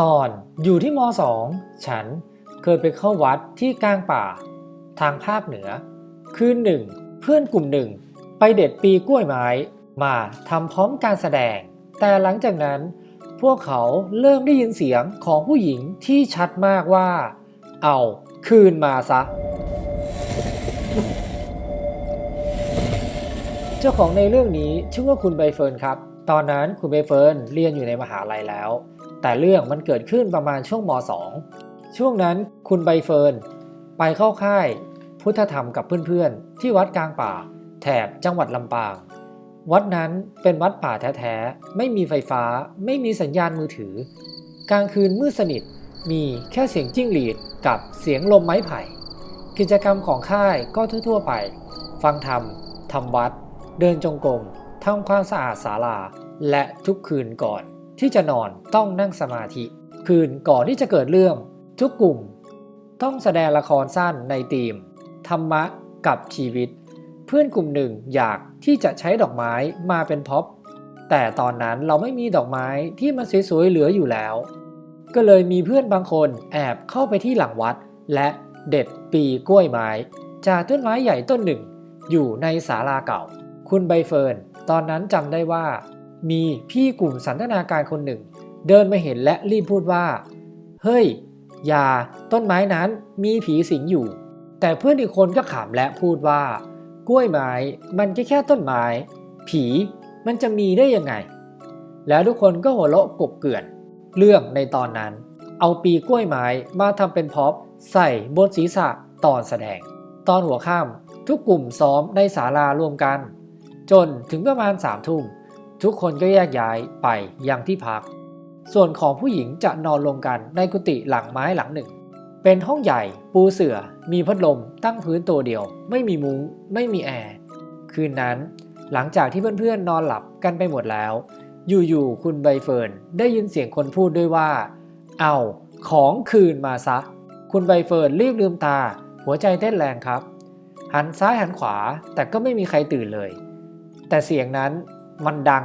ตอนอยู่ที่มสองฉันเคยไปเข้าวัดที่กลางป่า ทางภาคเหนือ คืนหนึ่ง เพื่อนกลุ่มหนึ่ง ไปเด็ดปีกล้วยไม้ มาทำพร้อมการแสดง แต่หลังจากนั้น พวกเขาเริ่มได้ยินเสียงของผู้หญิงที่ชัดมากว่า เอาคืนมาซะ เจ้าของในเรื่องนี้ชื่อว่าคุณใบเฟิร์นครับ ตอนนั้นคุณใบเฟิร์นเรียนอยู่ในมหาลัยแล้ว แต่เรื่องมันเกิดขึ้นประมาณช่วงม .2 ช่วงนั้นคุณใบเฟิร์นไปเข้าค่ายพุทธธรรมกับเพื่อนๆ ที่วัดกลางป่า แถบจังหวัดลำปาง วัดนั้นเป็นวัดป่าแท้ๆ ไม่มีไฟฟ้า ไม่มีสัญญาณมือถือ กลางคืนมืดสนิท มีแค่เสียงจิ้งหรีดกับเสียงลมไม้ไผ่ กิจกรรมของค่ายก็ทั่วๆไป ฟังธรรมทำวัด เดินจงกรมทำความสะอาดศาลา และทุกคืนก่อน ที่จะนอนต้องนั่งสมาธิ คืนก่อนที่จะเกิดเรื่อง ทุกกลุ่ม ต้องแสดงละครสั้นในธีม ธรรมะกับชีวิต เพื่อนกลุ่มหนึ่งอยากที่จะใช้ดอกไม้มาเป็นพ็อปแต่ตอนนั้นเราไม่มีดอกไม้ที่มันสวยๆเหลืออยู่แล้ว ก็เลยมีเพื่อนบางคนแอบเข้าไปที่หลังวัด และเด็ดปีกล้วยไม้ จากต้นไม้ใหญ่ต้นหนึ่ง อยู่ในศาลาเก่า คุณใบเฟิร์นตอนนั้นจำได้ว่า มีพี่กลุ่มสันทนาการคนหนึ่ง เดินมาเห็นและรีบพูดว่า เฮ้ย อย่าต้นไม้นั้นมีผีสิงอยู่ แต่เพื่อนอีกคนก็ขำและพูดว่า กล้วยไม้มันแค่แค่ต้นไม้ ผีมันจะมีได้ยังไง แล้วทุกคนก็หัวเราะกบเกลื่อน เรื่องในตอนนั้น เอาปีกล้วยไม้มาทำเป็นพ็อปใส่บนศีรษะตอนแสดง ตอนหัวค่ำทุกกลุ่มซ้อมในศาลารวมกัน จนถึงประมาณสามทุ่ม ทุกคนก็แยกย้ายไปยังที่พัก ส่วนของผู้หญิงจะนอนรวมกันในกุฏิหลังไม้หลังหนึ่ง เป็นห้องใหญ่ปูเสือ่อ มีพัดลมตั้งพื้นตัวเดียว ไม่มีมุง้ง ไม่มีแอร์ คืนนั้น หลังจากที่เพื่อนๆนอนหลับกันไปหมดแล้ว อยู่ๆคุณใบเฟิร์นได้ยินเสียงคนพูดด้วยว่า เอาของคืนมาซะ คุณใบเฟิร์นรีบลืมตา หัวใจเต้นแรงครับ หันซ้ายหันขวาแต่ก็ไม่มีใครตื่นเลย แต่เสียงนั้น มันดัง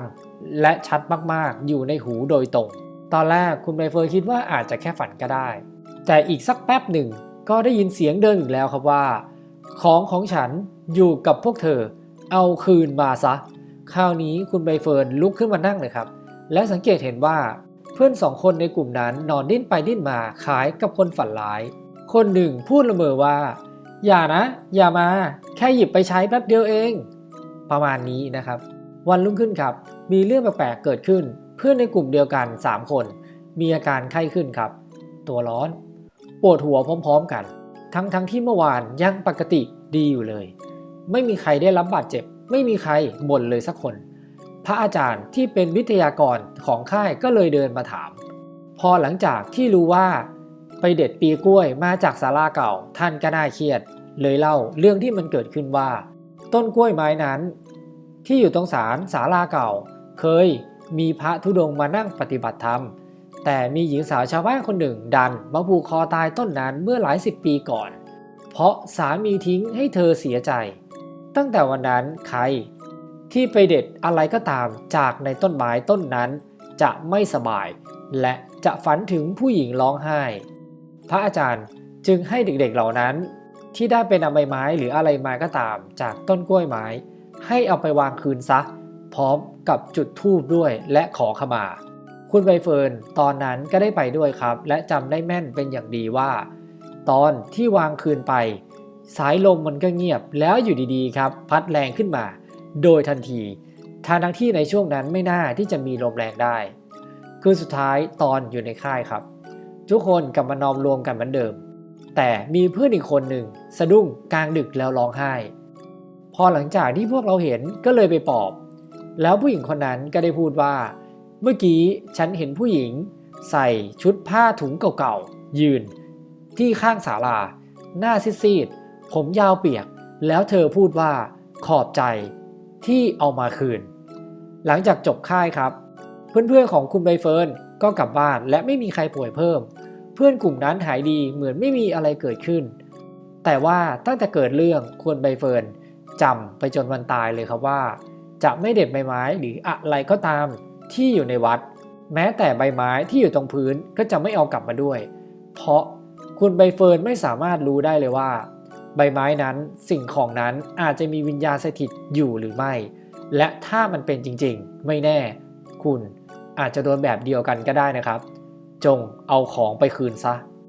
และชัดมากๆ อยู่ในหูโดยตรง ตอนแรกคุณใบเฟิร์นคิดว่าอาจจะแค่ฝันก็ได้ แต่อีกสักแป๊บหนึ่งก็ได้ยินเสียงเดินอีกแล้วครับว่า ของของฉันอยู่กับพวกเธอ เอาคืนมาซะ คราวนี้คุณใบเฟิร์นลุกขึ้นมานั่งเลยครับ และสังเกตเห็นว่าเพื่อนสองคนในกลุ่มนั้นนอนดิ้นไปดิ้นมาคล้ายกับคนฝันร้าย คนหนึ่งพูดละเมอว่า อย่านะ อย่ามา แค่หยิบไปใช้แป๊บเดียวเอง ประมาณนี้นะครับ วันรุ่งขึ้นครับ มีเรื่องแปลกๆเกิดขึ้น เพื่อนในกลุ่มเดียวกัน 3 คน มีอาการไข้ขึ้นครับ ตัวร้อน ปวดหัวพร้อมๆกัน ทั้งๆทที่เมื่อวานยังปกติดีอยู่เลย ไม่มีใครได้รับบาดเจ็บ ไม่มีใครบ่นเลยสักคน พระอาจารย์ที่เป็นวิทยากรของค่ายก็เลยเดินมาถาม พอหลังจากที่รู้ว่า ไปเด็ดปีกล้วยมาจากศาลาเก่าท่านก็น่าเครียด เลยเล่าเรื่องที่มันเกิดขึ้นว่า ต้นกล้วยไม้นั้น ที่อยู่ตรงศาลศาลาเก่า เคยมีพระธุดงค์มานั่งปฏิบัติธรรม แต่มีหญิงสาวชาวบ้านคนหนึ่ง ดันมาผูกคอตายต้นนั้นเมื่อหลายสิบปีก่อน เพราะสามีทิ้งให้เธอเสียใจ ตั้งแต่วันนั้นใคร ที่ไปเด็ดอะไรก็ตามจากในต้นไม้ต้นนั้น จะไม่สบาย และจะฝันถึงผู้หญิงร้องไห้ พระอาจารย์จึงให้เด็กๆเหล่านั้น ที่ได้เป็นนำใบไม้หรืออะไรมาก็ตามจากต้นกล้วยไม้ ให้เอาไปวางคืนซะ พร้อมกับจุดธูปด้วยและขอขมา คุณใบเฟิร์นตอนนั้นก็ได้ไปด้วยครับ และจำได้แม่นเป็นอย่างดีว่า ตอนที่วางคืนไป สายลมมันก็เงียบแล้วอยู่ดีๆครับ พัดแรงขึ้นมา โดยทันทีทางทั้งที่ในช่วงนั้นไม่น่าที่จะมีลมแรงได้ คืนสุดท้ายตอนอยู่ในค่ายครับ ทุกคนกลับมานอมรวมกันเหมือนเดิม แต่มีเพื่อนอีกคนหนึ่งสะดุ้งกลางดึกแล้วร้องไห้ พอหลังจากที่พวกเราเห็นก็เลยไปปอบ แล้วผู้หญิงคนนั้นก็ได้พูดว่า เมื่อกี้ฉันเห็นผู้หญิง ใส่ชุดผ้าถุงเก่าๆยืน ที่ข้างศาลา หน้าซีดๆผมยาวเปียก แล้วเธอพูดว่าขอบใจที่เอามาคืน หลังจากจบค่ายครับ เพื่อนๆของคุณใบเฟิร์นก็กลับบ้านและไม่มีใครป่วยเพิ่ม เพื่อนกลุ่มนั้นหายดีเหมือนไม่มีอะไรเกิดขึ้น แต่ว่าตั้งแต่เกิดเรื่องคุณใบเฟิร์น จำไปจนวันตายเลยครับว่า จะไม่เด็ดใบไม้หรืออะไรก็ตามที่อยู่ในวัด แม้แต่ใบไม้ที่อยู่ตรงพื้นก็จะไม่เอากลับมาด้วย เพราะคุณใบเฟิร์นไม่สามารถรู้ได้เลยว่า ใบไม้นั้นสิ่งของนั้นอาจจะมีวิญญาณสถิตอยู่หรือไม่ และถ้ามันเป็นจริงๆ ไม่แน่ คุณอาจจะโดนแบบเดียวกันก็ได้นะครับ จงเอาของไปคืนซะ